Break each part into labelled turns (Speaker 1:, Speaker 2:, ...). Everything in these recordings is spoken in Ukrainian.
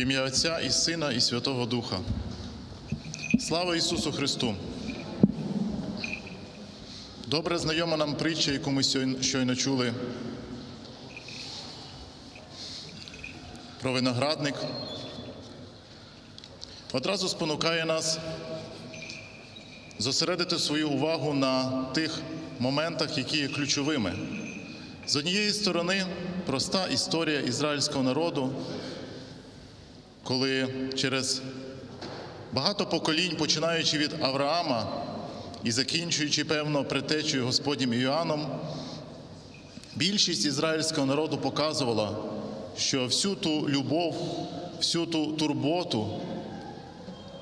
Speaker 1: ім'я Отця і Сина, і Святого Духа. Слава Ісусу Христу! Добре знайома нам притча, яку ми щойно чули про виноградник. Одразу спонукає нас зосередити свою увагу на тих моментах, які є ключовими. З однієї сторони, проста історія ізраїльського народу, коли через багато поколінь, починаючи від Авраама і закінчуючи, певно, притечею Господнім Іоанном, більшість ізраїльського народу показувала, що всю ту любов, всю ту турботу,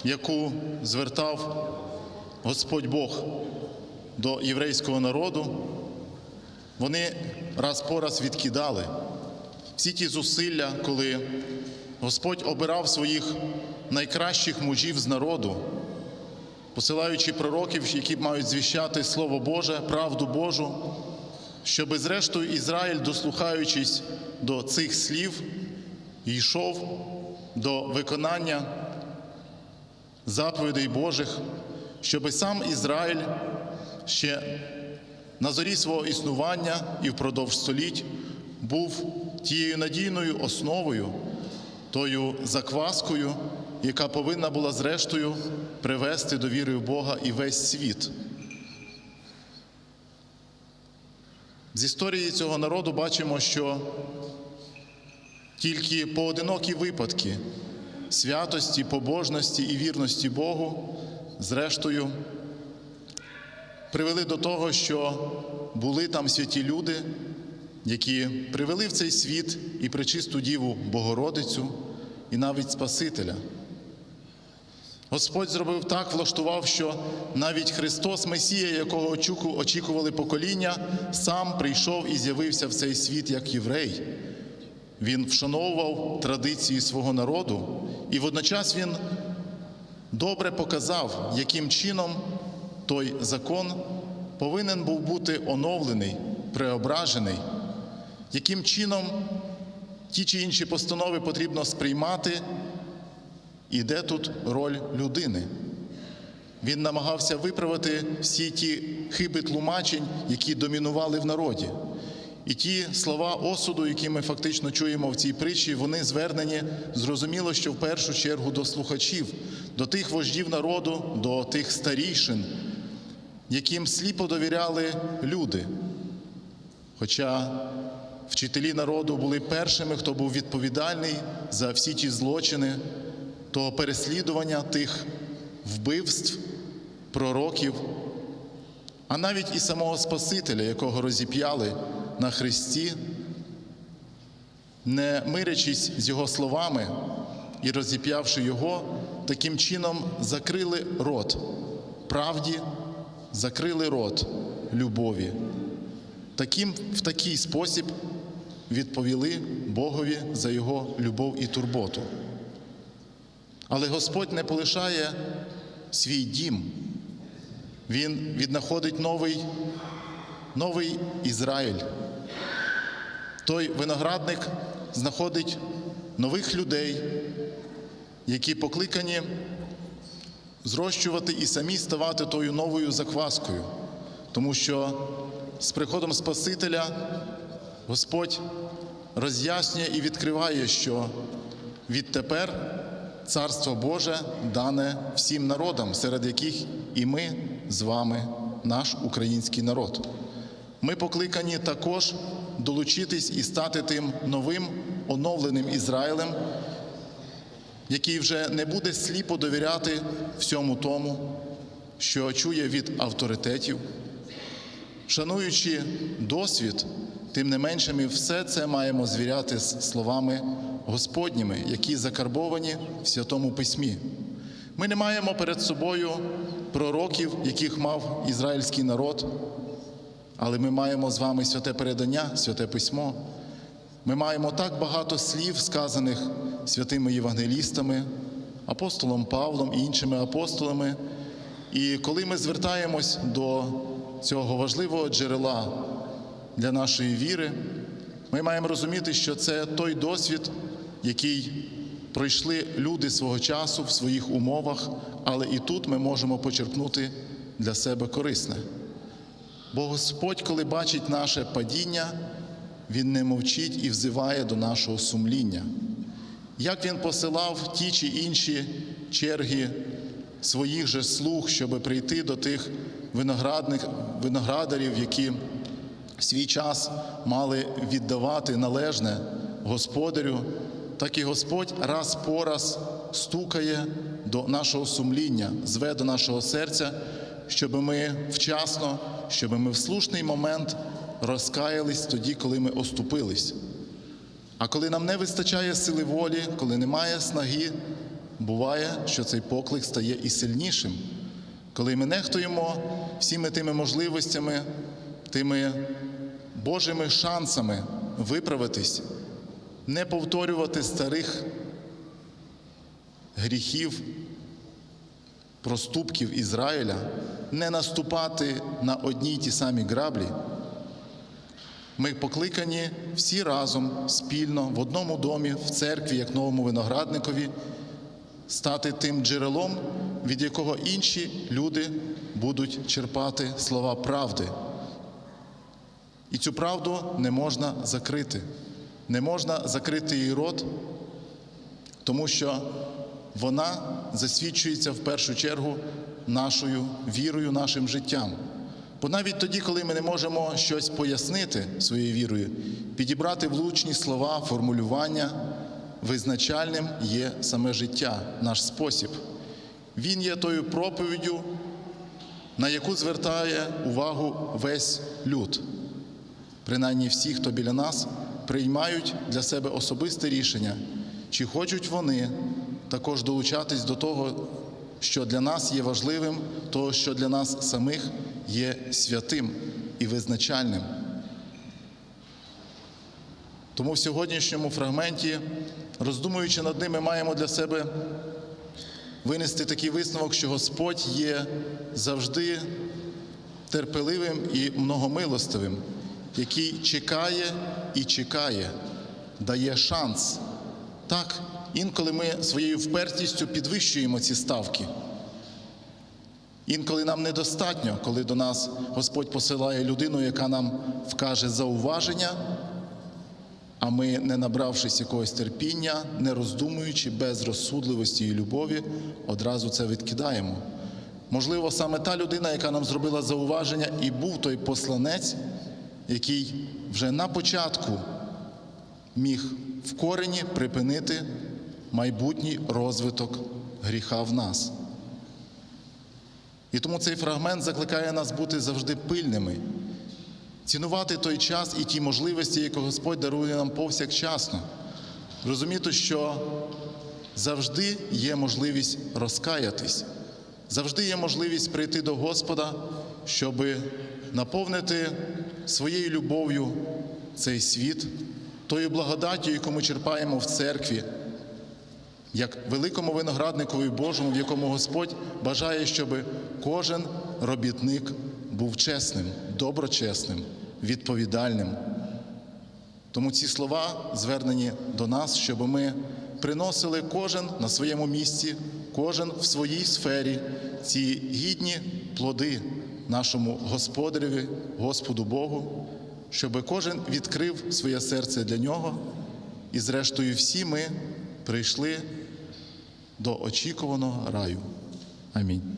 Speaker 1: яку звертав Господь Бог до єврейського народу, вони раз по раз відкидали. Всі ті зусилля, коли Господь обирав своїх найкращих мужів з народу, посилаючи пророків, які мають звіщати Слово Боже, правду Божу, щоби зрештою Ізраїль, дослухаючись до цих слів, йшов до виконання заповідей Божих, щоби сам Ізраїль ще на зорі свого існування і впродовж століть був тією надійною основою, тою закваскою, яка повинна була зрештою привести до віри в Бога і весь світ. З історії цього народу бачимо, що тільки поодинокі випадки святості, побожності і вірності Богу, зрештою, привели до того, що були там святі люди, які привели в цей світ і пречисту Діву Богородицю, і навіть Спасителя. Господь зробив так, влаштував, що навіть Христос, Месія, якого очікували покоління, сам прийшов і з'явився в цей світ як єврей. Він вшановував традиції свого народу, і водночас він добре показав, яким чином той закон повинен був бути оновлений, преображений, яким чином ті чи інші постанови потрібно сприймати, і де тут роль людини. Він намагався виправити всі ті хиби тлумачень, які домінували в народі. І ті слова осуду, які ми фактично чуємо в цій притчі, вони звернені зрозуміло, що в першу чергу до слухачів, до тих вождів народу, до тих старішин, яким сліпо довіряли люди. Хоча вчителі народу були першими, хто був відповідальний за всі ті злочини, того переслідування тих вбивств, пророків, а навіть і самого Спасителя, якого розіп'яли на Христі, не мирячись з його словами і розіп'явши його, таким чином закрили рот правді, закрили рот любові. Таким, в такий спосіб відповіли Богові за його любов і турботу. Але Господь не полишає свій дім. Він віднаходить новий, новий Ізраїль. Той виноградник знаходить нових людей, які покликані зрощувати і самі ставати тою новою закваскою. Тому що з приходом Спасителя Господь роз'яснює і відкриває, що відтепер Царство Боже дане всім народам, серед яких і ми з вами, наш український народ. Ми покликані також долучитись і стати тим новим оновленим Ізраїлем, який вже не буде сліпо довіряти всьому тому, що чує від авторитетів, шануючи досвід, тим не менше ми все це маємо звіряти з словами Господніми, які закарбовані в Святому Письмі. Ми не маємо перед собою пророків, яких мав ізраїльський народ, але ми маємо з вами святе передання, святе письмо. Ми маємо так багато слів, сказаних святими євангелістами, апостолом Павлом і іншими апостолами. І коли ми звертаємось до цього важливого джерела для нашої віри, ми маємо розуміти, що це той досвід, який пройшли люди свого часу в своїх умовах, але і тут ми можемо почерпнути для себе корисне. Бо Господь, коли бачить наше падіння, Він не мовчить і взиває до нашого сумління. Як він посилав ті чи інші черги своїх же слуг, щоб прийти до тих виноградних, виноградарів, які свій час мали віддавати належне господарю, так і Господь раз по раз стукає до нашого сумління, зве до нашого серця, щоб ми вчасно, щоб ми в слушний момент розкаялись тоді, коли ми оступились. А коли нам не вистачає сили волі, коли немає снаги, буває, що цей поклик стає і сильнішим. Коли ми нехтуємо всіми тими можливостями, тими Божими шансами виправитись, не повторювати старих гріхів, проступків Ізраїля, не наступати на одні й ті самі граблі. Ми покликані всі разом спільно в одному домі, в церкві, як новому виноградникові, стати тим джерелом, від якого інші люди будуть черпати слова правди. І цю правду не можна закрити. Не можна закрити її рот, тому що вона засвідчується в першу чергу нашою вірою, нашим життям. Бо навіть тоді, коли ми не можемо щось пояснити своєю вірою, підібрати влучні слова, формулювання, визначальним є саме життя, наш спосіб. Він є тою проповіддю, на яку звертає увагу весь люд. Принаймні всі, хто біля нас, приймають для себе особисте рішення, чи хочуть вони також долучатись до того, що для нас є важливим, того, що для нас самих є святим і визначальним. Тому в сьогоднішньому фрагменті, роздумуючи над ними, маємо для себе винести такий висновок, що Господь є завжди терпеливим і многомилостивим, який чекає і чекає, дає шанс. Так, інколи ми своєю впертістю підвищуємо ці ставки. Інколи нам недостатньо, коли до нас Господь посилає людину, яка нам вкаже зауваження, а ми, не набравшись якогось терпіння, не роздумуючи без розсудливості і любові, одразу це відкидаємо. Можливо, саме та людина, яка нам зробила зауваження, і був той посланець, який вже на початку міг в корені припинити майбутній розвиток гріха в нас. І тому цей фрагмент закликає нас бути завжди пильними, цінувати той час і ті можливості, які Господь дарує нам повсякчасно. Розуміти, що завжди є можливість розкаятись, завжди є можливість прийти до Господа, щоб наповнити своєю любов'ю цей світ, тою благодаттю, яку ми черпаємо в церкві, як великому виноградникові Божому, в якому Господь бажає, щоб кожен робітник був чесним, доброчесним, відповідальним. Тому ці слова звернені до нас, щоб ми приносили кожен на своєму місці, кожен в своїй сфері ці гідні плоди нашому Господареві, Господу Богу, щоб кожен відкрив своє серце для нього, і, зрештою, всі ми прийшли до очікуваного раю. Амінь.